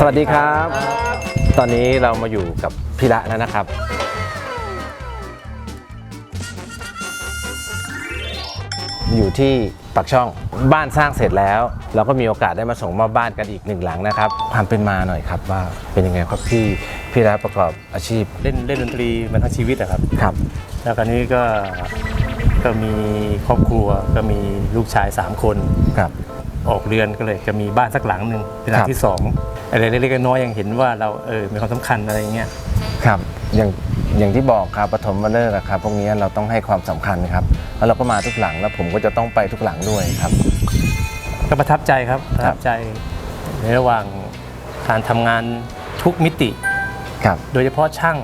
สวัสดีครับ ตอนนี้เรามาอยู่กับพี่ละแล้วนะครับ อยู่ที่ปักช่องบ้านสร้างเสร็จแล้ว เราก็มีโอกาสได้มาส่งมอบบ้านกันอีกหนึ่งหลังนะครับ ความเป็นมาหน่อยครับว่าเป็นยังไงครับพี่พี่ละประกอบอาชีพเล่นเล่นดนตรีมาทั้งชีวิตอะครับ ครับ แล้วคราวนี้ก็ก็มีครอบครัวก็มีลูกชาย 3 คนครับ ออกเรือนก็เลย จะมีบ้านสักหลังหนึ่งเป็นหลัครังบที่สองอะไรเล็กๆน้อยๆยังเห็นว่าเราเออมีความสำคัญอะไรอย่างเงี้ยครับอย่างอย่างที่บอกครับปฐมมาเลิกษ์อะครับพวกนี้เราต้องให้ความสำคัญครับ แล้วเราก็มาทุกหลังแล้วผมก็จะต้องไปทุกหลังด้วยครับ ก็ประทับใจครับประทับใจในระหว่างการทำงานทุกมิติครับโดยเฉพาะช่าง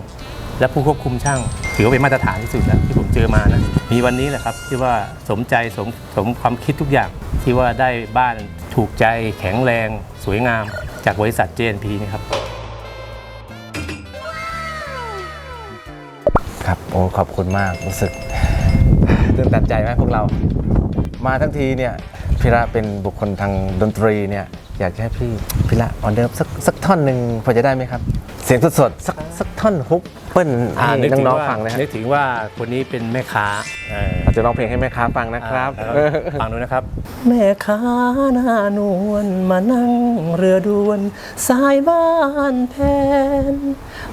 และผู้ควบคุมช่างถือว่าเป็นมาตรฐานที่สุดแล้วที่ผม เจอมานะ มีวันนี้แหละครับที่ว่าสมใจสมสมความคิดทุกอย่างที่ว่าได้บ้านถูกใจแข็งแรง สวยงาม จากบริษัท JNP นี่ครับ ครับโอ้ขอบคุณมากรู้สึกตื่นตันใจไหมพวกเรา มาทั้งทีเนี่ยพีระเป็นบุคคลทางดนตรีเนี่ยอยากให้พี่พีระออนเดิร์สักสักท่อนหนึ่งพอจะได้ไหมครับ เสียงสดๆสักสักท่อนฮุก เปิ้ลให้นึกถึน้องว่าๆฟังเลยครันึบกถึงว่าคนนี้เป็นแม่ค้าเออเราจะร้องเพลงให้แม่ค้าฟังนะครับ อ่าฟังดูนะครับ แม่ค้าหน้านวลมานั่งเรือด่วนสายบ้านแพน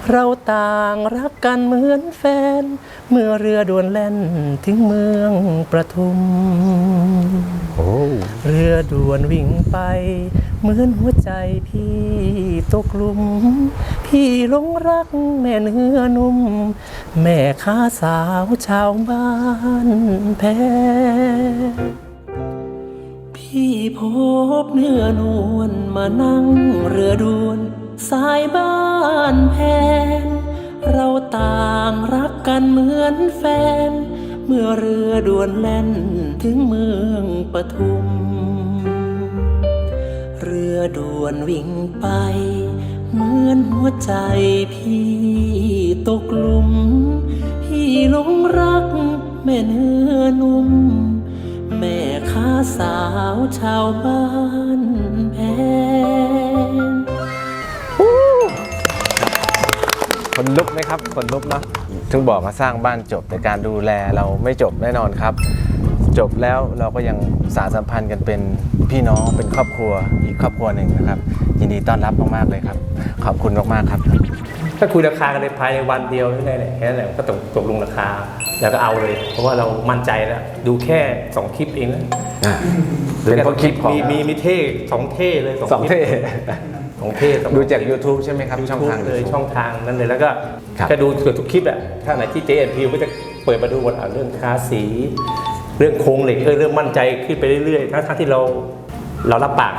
เราต่างรักกันเหมือนแฟน เมื่อเรือด่วนแล่นถึงเมืองประทุมโอ้เรือด่วนวิ่งไป เหมือนหัวใจพี่ตกหลุม พี่หลงรักแม่เนื้อนุ่ม แม่ค้าสาวชาวบ้านแพพี่พบเนื้อนวลมานั่งเรือดวน สายบ้านแพน เราต่างรักกันเหมือนแฟน เมื่อเรือด่วนแล่นถึงเมืองปทุม อด่วนวิ่งไป เหมือนหัวใจพี่ตกหลุม พี่หลงรักแม่เนื้อนุ่ม แม่ค้าสาวชาวบ้านแพงคนลุกไหมครับคนลุกเนาะถึงบอกว่าสร้างบ้านจบแต่การดูแลเราไม่จบแน่นอนครับ จบแล้วเราก็ยังสารสัมพันธ์กันเป็น พี่น้องเป็นครอบครัวอีกครอบครัวหนึ่งนะครับ ยินดีต้อนรับมากๆเลยครับ ขอบคุณมากๆครับ ถ้าคุยราคากันในภายในวันเดียวนี่แหละแค่นั้นแหละก็ตกตกลงราคา แล้วก็เอาเลย เพราะว่าเรามั่นใจแล้วดูแค่ 2 คลิปเองนะเป็นเพราะคลิปของมีมีมีเท่สองเท่เลยสองเท่สองเท่สองดูจาก YouTube ใช่ไหมครับ ช่องทางเลย YouTube ช่องทางนั้นเลยแล้วก็ครับก็ดูเกือบทุกคลิปอะถ้าไหนที่ JNP ก็จะเปิดมาดูหมดอะเรื่องทาสี เรื่องโครงเหล็กเออเรื่องมั่นใจขึ้นไปเรื่อยๆทั้งๆที่เรา เรารับปาก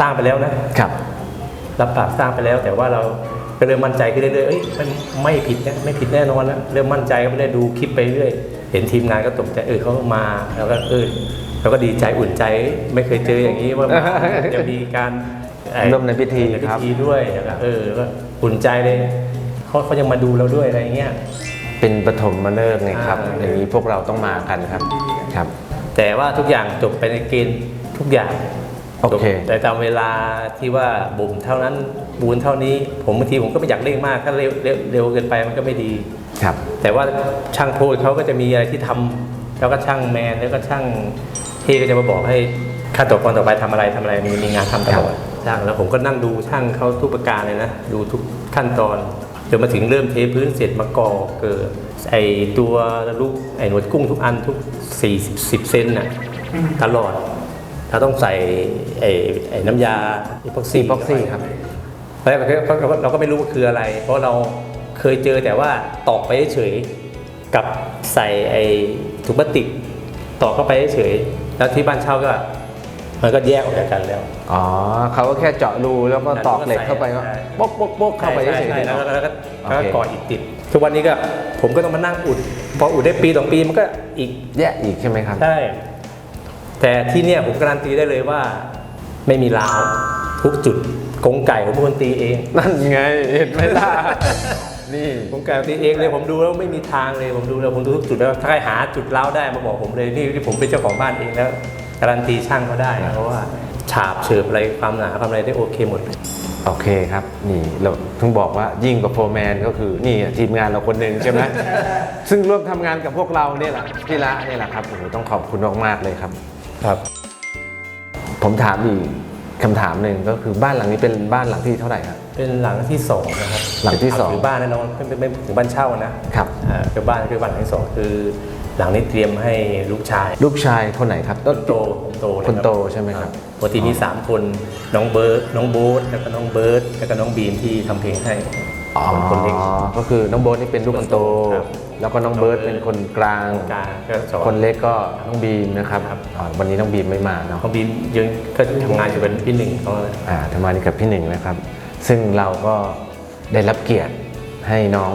สร้างไปแล้วนะครับ รับปากสร้างไปแล้ว แต่ว่าเราก็เริ่มมั่นใจขึ้นเรื่อยๆเอ้ยมันไม่ผิดนะไม่ผิดแน่นอนแล้วเริ่มมั่นใจก็ไม่ได้ดูคลิปไปเรื่อย เห็นทีมงานก็ตกใจเออเขามาแล้วก็เออเราก็ดีใจอุ่นใจไม่เคยเจออย่างนี้ว่ามาจะมีการเอ่อร่วมในพิธีในพิครับธีด้วยแล้วก็เออแล้วก็อุ่นใจเลยเขาเขายังมาดูเราด้วยอะไรเงี้ยเป็นปฐมมาเลิกษ์ไงครับอ่าอย่างนี้พวกเราต้องมากันครับครับ แต่ว่าทุกอย่างจบไปในเกณฑ์ ทุกอย่างโอเคจบแต่ตามเวลาที่ว่าบ่มเท่านั้นบูนเท่านี้ ผมบางทีผมก็ไม่อยากเร่งมาก ถ้าเร็วเร็วเร็วเกินไปมันก็ไม่ดีครับ แต่ว่าช่างโทษเขาก็จะมีอะไรที่ทำแล้วก็ช่างแมนแล้วก็ช่างที่ก็จะมาบอกให้ขั้นตอนต่อไปทำอะไรทำอะไรมีมีงานทำตลอดช่างแล้วผมก็นั่งดูช่างเขาทุกประการเลยนะดูทุกขั้นตอนจนมาถึงเริ่มเทพื้นเสร็จมาก่อเกิดไอตัวลูกไอหนวดกุ้งทุกอันทุก 40 10เซนน่ะตลอด เราต้องใส่ไอไอน้ำยาอีพ็อกซี่ Epoxy ครับตอนแรกเราก็เราก็ไม่รู้ว่าคืออะไร เพราะเราเคยเจอแต่ว่าตอกไปเฉยๆกับใส่ไอ้ถุงพลาสติกตอกเข้าไปเฉยๆแล้วที่บ้านเช่าก็มันก็แยกออกจากกันแล้ว อ๋อเขาก็แค่เจาะรูแล้วก็ตอกเหล็กเข้าไปก็ใช่ป๊กป๊กป๊กเข้าไปใช่เฉยใช่ๆแล้วเนาะก็แล้วก็แล้วก็โอเคก่ออิฐติด ทุกวันนี้ก็ผมก็ต้องมานั่งอุด พออุดได้ปีสองปีมันก็อีกแยกอีกใช่ไหมครับ ใช่ แต่ที่เนี่ยผมการันตีได้เลยว่าไม่มีราวทุกจุดกรงไก่ผมเป็นคนตีเอง นั่นไงเห็นไหมล่ะ นี่ผมการันตีเองเลยผมดูแล้วไม่มีทางเลยผมดูแล้วผมดูทุกจุดแล้วถ้าใครหาจุดเล้าวได้มาบอกผมเลยนี่ที่ผมเป็นเจ้าของบ้านเองแล้ว การันตีช่างเขาได้เพราะว่าฉาบเฉิบอะไรความหนาความอะไรได้โอเคหมดเลยโอเคครับ นี่เราถึงบอกว่ายิ่งกว่าโฟร์แมนก็คือนี่ทีมงานเราคนหนึ่งใช่ไหมซึ่งร่วมทำงานกับพวกเราเนี่ยแหละพี่ละเนี่ยแหละครับโอ้โหต้องขอบคุณมากๆเลยครับ ครับ ผมถามอีกคำถามหนึ่งก็คือบ้านหลังนี้เป็นบ้านหลังที่เท่าไหร่ครับ เป็นหลังที่สองนะครับหลังที่สอง ถือบ้านนะน้องไม่ไม่ไม่ถึงบ้านเช่านะครับ อ่าคือบ้านคือบ้านหลังที่สองคือ หลังนี้เตรียมให้ลูกชายลูกชายคนไหนครับต้นโตคนโตะคนโตรับใช่ไหมครับปกติมีสามคนน้องเบิร์ดน้องโบ๊ทแล้วก็น้องเบิร์ดแล้วก็น้องบีมที่ทำเพลงให้ อ๋อคนเล็ก ก็คือน้องโบ๊ทนี่เป็นลูกคนโต ครับแล้วก็น้องเบิร์ดเป็นคนกลาง กลางก็สอนคนเล็กก็น้องบีมนะครับครับอ๋อวันนี้น้องบีมไม่มาเนาะน้องบีมยังก็ทำงานอยู่เป็นพี่หนึ่งของเราเลยอ่าทำงานกับพี่หนึ่งนะครับ ซึ่งเราก็ได้รับเกียรติให้น้อง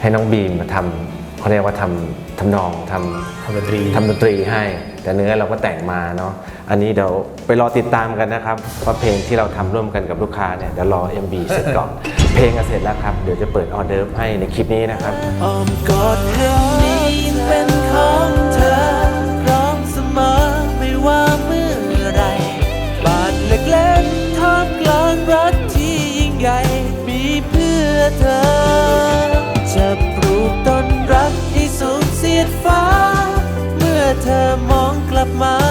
ให้น้องบีมมาทำเขาเรียกว่าทำทำนองทำทำดนตรีทำดนตรีให้ แต่เนื้อเราก็แต่งมาเนาะอันนี้เดี๋ยวไปรอติดตามกันนะครับว่าเพลงที่เราทำร่วมกันกับลูกค้าเนี่ยเดี๋ยวรอ MB เสร็จก่อน เพลงก็เสร็จแล้วครับ เดี๋ยวจะเปิดออเดิร์ฟให้ในคลิปนี้นะครับอ้อมกอดเธอนี้เป็นของเธอ พร้อมเสมอไม่ว่าเมื่อไรบาทเล็กๆท่ามกลางรักที่ยิ่งใหญ่ มีเพื่อเธอ จะปลูกต้นรักให้สูงเสียดฟ้า เมื่อเธอมองกลับมา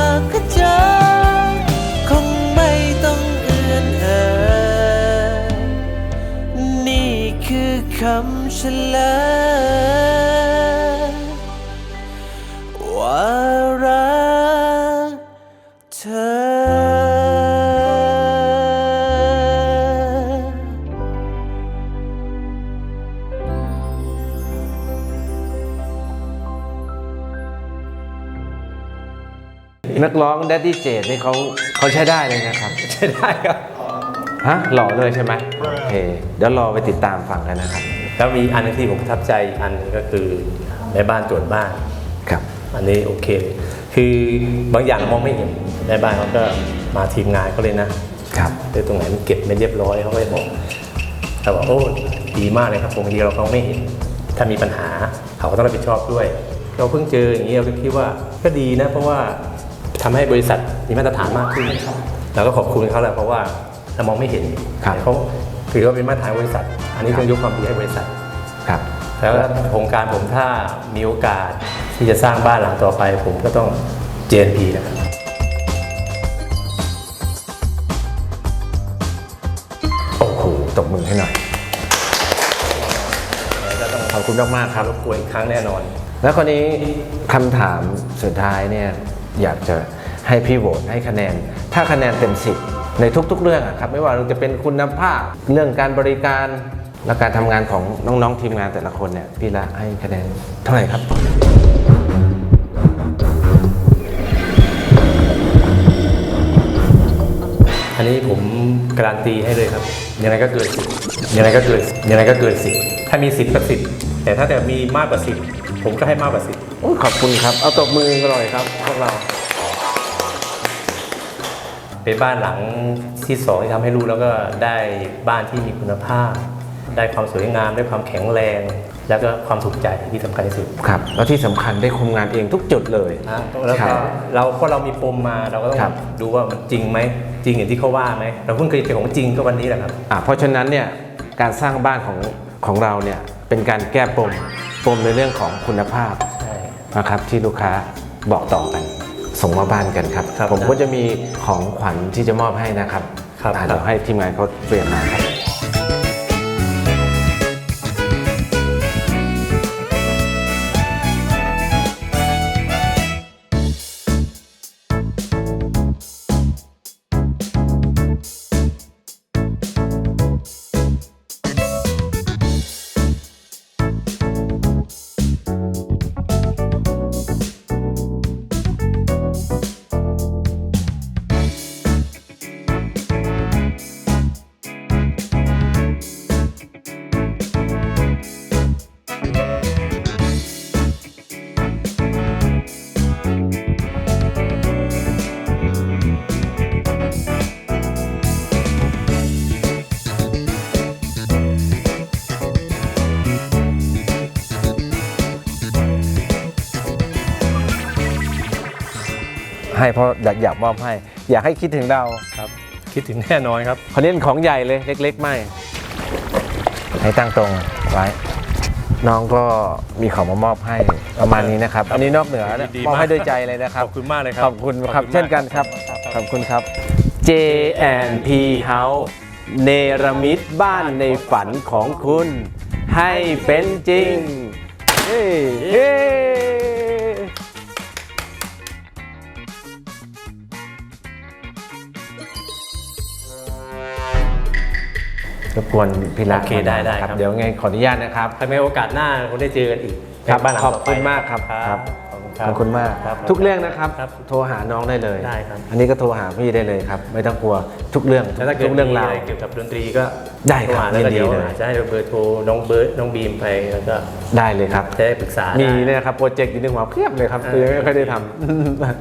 คือคำเฉลยว่ารักเธอนักร้อง d ดดดี้เจดนี่เขาเขาใช้ได้เลยนะครับ ใช่ได้ครับ ฮะ หล่อเลยใช่ไหมโอเค เดี๋ยวรอไปติดตามฟังกันนะครับ แล้วมีอันหนึงที่ผมประทับใจอีกอันหนึงก็คือในบ้านตรวจบ้านครับ อันนี้โอเค คือบางอย่างเรามองไม่เห็นในบ้านเขาก็มาทีมงานเขาเลยนะครับแต่ตรงไหนมันเก็บไม่เรียบร้อยเขาก็จะบอกเขาบอกโอ้ดีมากเลยครับบางทีเราเขาไม่เห็นถ้ามีปัญหาเขาก็ต้องรับผิดชอบด้วย เราเพิ่งเจออย่างนี้เราก็คิดว่าก็ดีนะ เพราะว่าทำให้บริษัทมีมาตรฐานมากขึ้นเราก็ขอบคุณเขาแหละเพราะว่าเรามองไม่เห็นครับเขา ถือว่าเป็นมาตรฐานบริษัท อันนี้ต้องยกความดีให้บริษัทครับ แล้วโครงการผมถ้ามีโอกาสที่จะสร้างบ้านหลังต่อไป ผมก็ต้อง JNP นะครับโอ้โหตบมือให้หน่อยแล้วก็ต้องขอบคุณมากๆครับรบกวนอีกครั้งแน่นอน แล้วคนนี้คำถามสุดท้ายเนี่ยอยากจะให้พี่โหวตให้คะแนน ถ้าคะแนนเต็มสิบ ในทุกๆเรื่องอะครับไม่ว่าจะเป็นคุณภาพเรื่องการบริการและการทำงานของน้องๆทีมงานแต่ละคนเนี่ยพี่ละให้คะแนนเท่าไหร่ครับ อันนี้ผมการันตีให้เลยครับยังไงก็เกินสิบยังไงก็เกินยังไงก็เกินสิบถ้ามีสิบก็สิบแต่ถ้าแต่มีมากกว่าสิบผมก็ให้มากกว่าสิบโอ้ยขอบคุณครับ เอาตบมือกันหน่อยครับพวกเรา เป็นบ้านหลังที่สองที่ทำให้รู้แล้วก็ได้บ้านที่มีคุณภาพ ได้ความสวยงามได้ความแข็งแรง แล้วก็ความถูกใจที่สำคัญที่สุดครับ แล้วที่สำคัญได้คุมงานเองทุกจุดเลย นะแล้วครัก็บเราเพราะเรามีปมมาเราก็ต้องครับดูว่ามันจริงไหมจริงอย่างที่เขาว่าไหมเราเพิ่งเคยเจอของจริงก็วันนี้แหละครับ อะเพราะฉะนั้นเนี่ยการสร้างบ้านของของเราเนี่ยเป็นการแก้ปมปมในเรื่องของคุณภาพใช่ นะครับที่ลูกค้าบอกต่อกัน ส่งมาบ้านกันครับครับ ผมก็จะมีของขวัญที่จะมอบให้นะครับครับอะเดี๋ยวให้ทีมงานเขาเตรียมมาครับ ให้เพราะอยากอยากมอบให้ อยากให้คิดถึงเราครับ คิดถึงแน่นอนครับเขาเน้นของใหญ่เลยเล็ก ๆ ไม่ ให้ตั้งตรงไว้ น้องก็มีของมามอบให้ประมาณนี้นะครับ อันนี้นอกเหนือนะดีมอบให้มากด้วยใจเลยนะครับ ขอบคุณมากเลยครับขอบคุณครับขอบคุณมากเช่นกันครับ ขอบคุณครับ J P House เนรมิตบ้านในฝันของคุณ ให้เป็นจริง เฮ้ วนพี่ละโอเคได้ได้ครับครับ เดี๋ยวไงขออนุญาตนะครับถ้ามีโอกาสหน้าคงได้เจอกันอีกครับบ้านหลังขอบต่ไปคุณมากครับครับขอบคุณครับขอบคุณมากครับทุกเรื่องนะครับครับ โทรหาน้องได้เลยได้ครับอันนี้ก็โทรหาพี่ได้เลยครับ ไม่ต้องกลัวทุกเรื่องแล้วถ้าเกิดทุกเรื่องราวมีะไเกี่ยวกับดนตรีก็ได้ครับโทหาแล้วก็ยินดีเดี๋ยวเลยอาจจะให้เบอร์โทรน้องเบิร์ดน้องบีมไปแล้วก็ได้เลยครับจะได้ปรึกษามีได้เนี่ยครับโปรเจกต์อยู่ในหัวเพียบเลยครับคือยังไม่ค่อยได้ทำจับ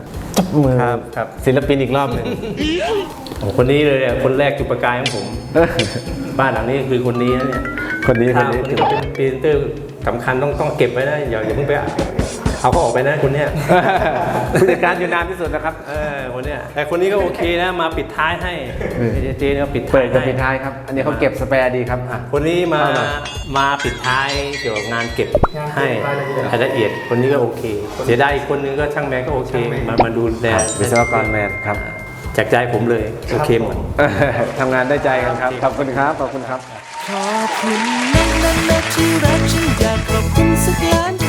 มือครับครับ ศิลปินอีกรอบหนึ่งโอ้คนนี้เลยอะคนแรกจุดประกายของผม บ้านหลังนี้คือคนนี้นะเนี่ยคนนี้คถ้านนี้ คนนี้ก็เป็นพรีเซนเตอร์สำคัญต้องต้องเก็บไว้นะอย่าอย่าเพิ่งไป เอาเขาออกไปนะคนเนี้ยผู้จัดการอยู่นานที่สุดนะครับเออคนเนี้ยแต่คนนี้ก็โอเคนะมาปิดท้ายให้เออเจเจเนี่ยปิดท้าเปิยดกับให้ปิดท้ายครับ อันนี้เขาเก็บสแปร์ดีครับอะ คนนี้มาเอาหน่อย มาปิดท้ายเกี่ยวกับงานเก็บให้รายละเอียดคนนี้ก็โอเคเสียดายอีกคนนึงก็ช่างแมนก็โอเคมามาดูแลวิศวกรแมนครับ จากใจผมเลยโอเคหมด ทำงานได้ใจกันครับ ขอบคุณครับ ขอบคุณครับ ขอบคุณนะนะนะที่รักฉันอยากขอบคุณสักล้าน